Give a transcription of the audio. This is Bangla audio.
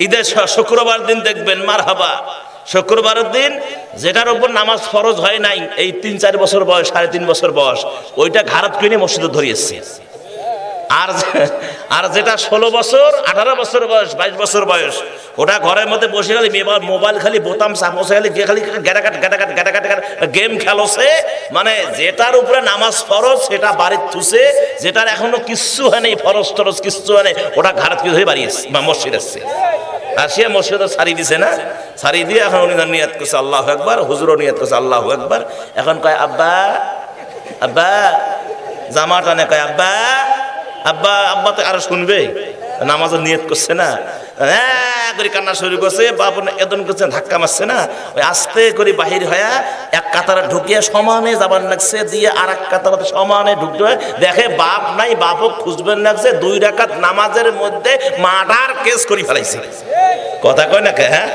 ঈদের শুক্রবার দিন দেখবেন মার হাবা শুক্রবারের দিন যেটার উপর নামাজ ফরজ হয় নাই, এই তিন চার বছর বয়স, সাড়ে তিন বছর বয়স, ওইটা ঘাড়ত কিনে মসজিদে ধরিয়েছে। আর আর যেটা ষোলো বছর, আঠারো বছর বয়স, বাইশ বছর বয়স, ওটা ঘরের মধ্যে বসে খালি মোবাইল খালি বোতাম চাপসে খালি গিয়ে খালি গেটাকাট গ্যাটাকাট গেম খেলোছে মানে যেটার উপরে নামাজ ফরজ, সেটা বাড়ির থুসে, যেটার এখনও কিচ্ছু হয় নাই ফরজ টরজ কিচ্ছু হয় নাই ওটা ঘাড়ত কি ধরে বাড়ি এসছে, বা মসজিদ এসছে। আসিয়া মসজিদে সারি দিছে না সারি দিয়ে এখন উনি নিয়াত করছে, আল্লাহ একবার হুজুরও নিয়াত করছে, আল্লাহ একবার এখন কয়, আব্বা আব্বা জামা টানে কয়, আব্বা আব্বা আব্বা তো আরও শুনবে, নামাজের নিয়ত করছে না। হ্যাঁ করে কান্না শুরু করছে বাপ এদন করছে, ধাক্কা মারছে না। ওই আস্তে করে বাহির হয়ে এক কাতারে ঢুকিয়ে সমানে যাবার লাগছে, দিয়ে আর এক কাতারে সমানে ঢুকতে দেখে বাপ নাই, বাপও খুঁজবেন লাগছে, দুই রাকাত নামাজের মধ্যে মার্ডার কেস করে ফেলাইছে। কথা কয় না কে হ্যাঁ?